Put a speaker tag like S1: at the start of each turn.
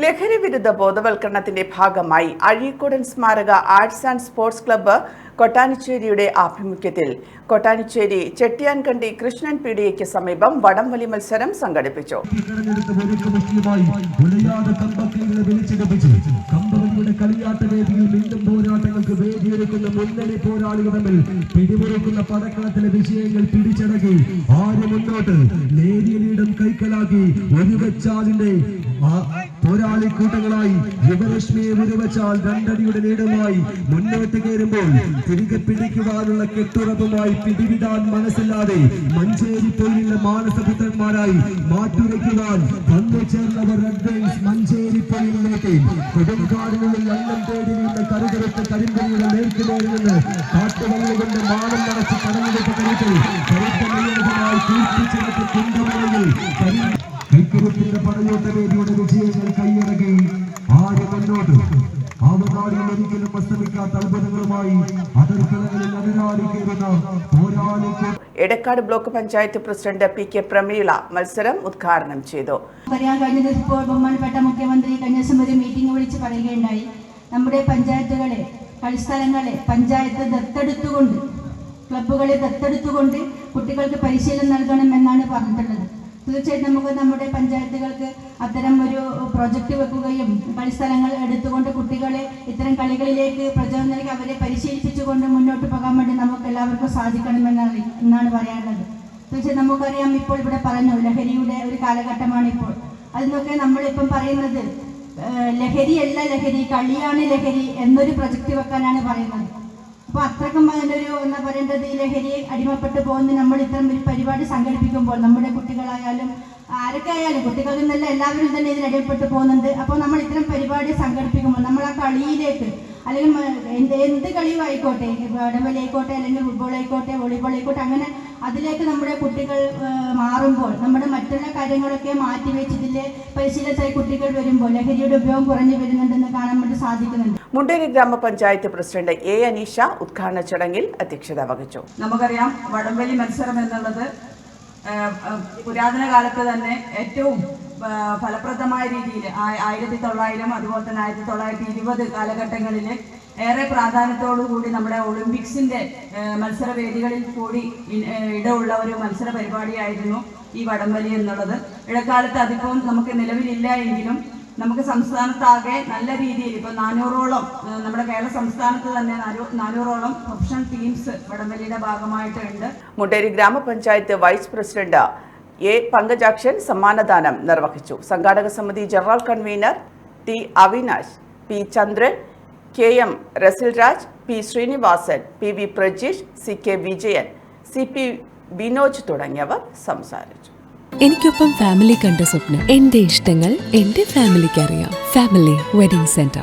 S1: ലഹരി വിരുദ്ധ ബോധവൽക്കരണത്തിന്റെ ഭാഗമായി അഴീക്കോടൻ സ്മാരക ആർട്സ് ആൻഡ് സ്പോർട്സ് ക്ലബ്ബ് കൊട്ടാനിച്ചേരിയുടെ ആഭിമുഖ്യത്തിൽ. കൊട്ടാനിച്ചേരി ചെട്ടിയാൻകണ്ടി കൃഷ്ണൻ പീഡിയയ്ക്ക് സമീപം വടംവലി മത്സരം സംഘടിപ്പിച്ചു.
S2: മുന്നണി പോരാളികൾ തമ്മിൽ പിടിമുറുക്കുന്ന പടക്കളത്തിലെ വിഷയങ്ങൾ പിടിച്ചടക്കി ആര് മുന്നോട്ട്? നേരിയ ലീഡും കൈക്കലാക്കി ഒരു വെച്ചാലിന്റെ പോരാളി കൂട്ടങ്ങളായി യുവരശ്മിയെ ഉരുവച്ചാൽ രണ്ടടിയുടെ നീടുമായി മുന്നോട്ട് കയറുമ്പോൾ തിരികെ പിടിക്കുവാനുള്ള കെട്ടുറപ്പുമായി പിടിവിടാൻ മനസ്സില്ലാതെ മഞ്ചേരി പോലുള്ള മാനസപുത്രന്മാരായി മാറ്റുരയ്ക്കുവാൻ വന്നു ചേർന്നവർ മഞ്ചേരി പോയിലേക്ക്. കൊടുങ്കാടിനുള്ളിൽ അന്നം തേടി നിന്ന കരുതരത്ത കരിമ്പനിയുടെ നേർക്കുനേരിൽ നിന്ന് കാട്ടുവള്ളുകൊണ്ട് മാനം നടച്ച് കടഞ്ഞെടുത്ത കരുത്തിൽ കരുത്ത തീർപ്പിച്ചെടുത്ത് കൈക്കുറുപ്പിന്റെ പടയോട്ട വേദിയുടെ വിജയങ്ങൾ കൈയടക്കി ആര് മുന്നോട്ട്? ആവനാടിയിൽ ഒരിക്കലും അസ്തമിക്കാത്ത അത്ഭുതങ്ങളുമായി അതിർക്കിളകളിൽ അതിരാടി കയറുന്ന പോരാളി
S1: Edakkad block panchayat president P K Prameela മത്സരം ഉദ്ഘാടനം ചെയ്തു.
S3: പറയാൻ കഴിഞ്ഞത് ഇപ്പോൾ ബഹുമാനപ്പെട്ട മുഖ്യമന്ത്രി കഴിഞ്ഞ ദിവസം ഒരു മീറ്റിംഗ് വിളിച്ച് പറയുകയുണ്ടായി. നമ്മുടെ പഞ്ചായത്തുകളെ കളിസ്ഥലങ്ങളെ പഞ്ചായത്ത് ദത്തെടുത്തുകൊണ്ട് ക്ലബ്ബുകളെ ദത്തെടുത്തുകൊണ്ട് കുട്ടികൾക്ക് പരിശീലനം നൽകണമെന്നാണ് പറഞ്ഞിട്ടുള്ളത്. തീർച്ചയായിട്ടും നമുക്ക് നമ്മുടെ പഞ്ചായത്തുകൾക്ക് അത്തരം ഒരു പ്രൊജക്റ്റ് വെക്കുകയും കളിസ്ഥലങ്ങൾ എടുത്തുകൊണ്ട് കുട്ടികളെ ഇത്തരം കളികളിലേക്ക് പ്രചോദനം നൽകി അവരെ പരിശീലിപ്പിച്ചുകൊണ്ട് മുന്നോട്ട് പോകാൻ വേണ്ടി നമുക്ക് എല്ലാവർക്കും സാധിക്കണമെന്നാണ് എന്നാണ് പറയാനുള്ളത്. തീർച്ചയായും നമുക്കറിയാം ഇപ്പോൾ ഇവിടെ പറഞ്ഞു ലഹരിയുടെ ഒരു കാലഘട്ടമാണ് ഇപ്പോൾ. അതിനൊക്കെ നമ്മളിപ്പം പറയുന്നത് ലഹരിയല്ല ലഹരി കളിയാണ് ലഹരി എന്നൊരു പ്രൊജക്റ്റ് വെക്കാനാണ് പറയുന്നത്. അപ്പോൾ അത്രക്കും അതിനൊരു എന്താ പറയേണ്ടത് ഈ ലഹരിയെ അടിമപ്പെട്ട് പോകുന്ന നമ്മൾ ഇത്തരം ഒരു പരിപാടി സംഘടിപ്പിക്കുമ്പോൾ നമ്മുടെ കുട്ടികളായാലും ആരൊക്കെ ആയാലും കുട്ടികളിൽ നിന്നല്ല എല്ലാവരും തന്നെ ഇതിന് അടിമപ്പെട്ട് പോകുന്നുണ്ട്. അപ്പോൾ നമ്മൾ ഇത്തരം പരിപാടി സംഘടിപ്പിക്കുമ്പോൾ നമ്മൾ ആ കളിയിലേക്ക് അല്ലെങ്കിൽ എന്ത് എന്ത് കളിയും ആയിക്കോട്ടെ വടംവലി ആയിക്കോട്ടെ അല്ലെങ്കിൽ ഫുട്ബോൾ ആയിക്കോട്ടെ വോളിബോൾ ആയിക്കോട്ടെ അങ്ങനെ അതിലേക്ക് നമ്മുടെ കുട്ടികൾ മാറുമ്പോൾ നമ്മുടെ മറ്റുള്ള കാര്യങ്ങളൊക്കെ മാറ്റിവെച്ച് ഇതിൽ പരിശീലനത്തിലായി കുട്ടികൾ വരുമ്പോൾ ലഹരിയുടെ ഉപയോഗം കുറഞ്ഞു വരുന്നുണ്ടെന്ന് കാണാൻ വേണ്ടി സാധിക്കുന്നുണ്ട്.
S1: മുണ്ടേരി ഗ്രാമപഞ്ചായത്ത് പ്രസിഡന്റ് എ. അനീഷ ഉദ്ഘാടന ചടങ്ങിൽ അധ്യക്ഷത വഹിച്ചു.
S4: നമുക്കറിയാം വടംവലി മത്സരം എന്നുള്ളത് പുരാതന കാലത്ത് തന്നെ ഏറ്റവും ഫലപ്രദമായ രീതിയിൽ ആയിരത്തി തൊള്ളായിരം അതുപോലെ തന്നെ ആയിരത്തി തൊള്ളായിരത്തി ഇരുപത് കാലഘട്ടങ്ങളിൽ ഏറെ കൂടി നമ്മുടെ ഒളിമ്പിക്സിന്റെ മത്സരവേദികളിൽ കൂടി ഇടമുള്ള ഒരു മത്സര പരിപാടിയായിരുന്നു ഈ വടംവലി എന്നുള്ളത്. ഇടക്കാലത്ത് അതിപ്പം നമുക്ക് നിലവിലില്ല എങ്കിലും നമുക്ക് സംസ്ഥാനത്താകെ നല്ല രീതിയിൽ ഇപ്പൊ നാനൂറോളം നമ്മുടെ കേരള സംസ്ഥാനത്ത് തന്നെ നാനൂ- നാനൂറോളം പ്രൊഫഷണൽ ടീംസ് വടംവലിയുടെ ഭാഗമായിട്ടുണ്ട്.
S1: മുണ്ടേരി ഗ്രാമപഞ്ചായത്ത് വൈസ് പ്രസിഡന്റ് എ പങ്കജാക്ഷൻ സമ്മാനദാനം നിർവഹിച്ചു. സംഘാടക സമിതി general convener T Avinash P Chandran K M Rasilraj P Srinivasan P V Prajeesh C K Vijayan C P Vinoj തുടങ്ങിയവർ സംസാരിച്ചു.
S5: എനിക്കൊപ്പം ഫാമിലി കണ്ട സ്വപ്നം. എന്റെ ഇഷ്ടങ്ങൾ എന്റെ ഫാമിലിക്ക് അറിയാം. Family wedding centre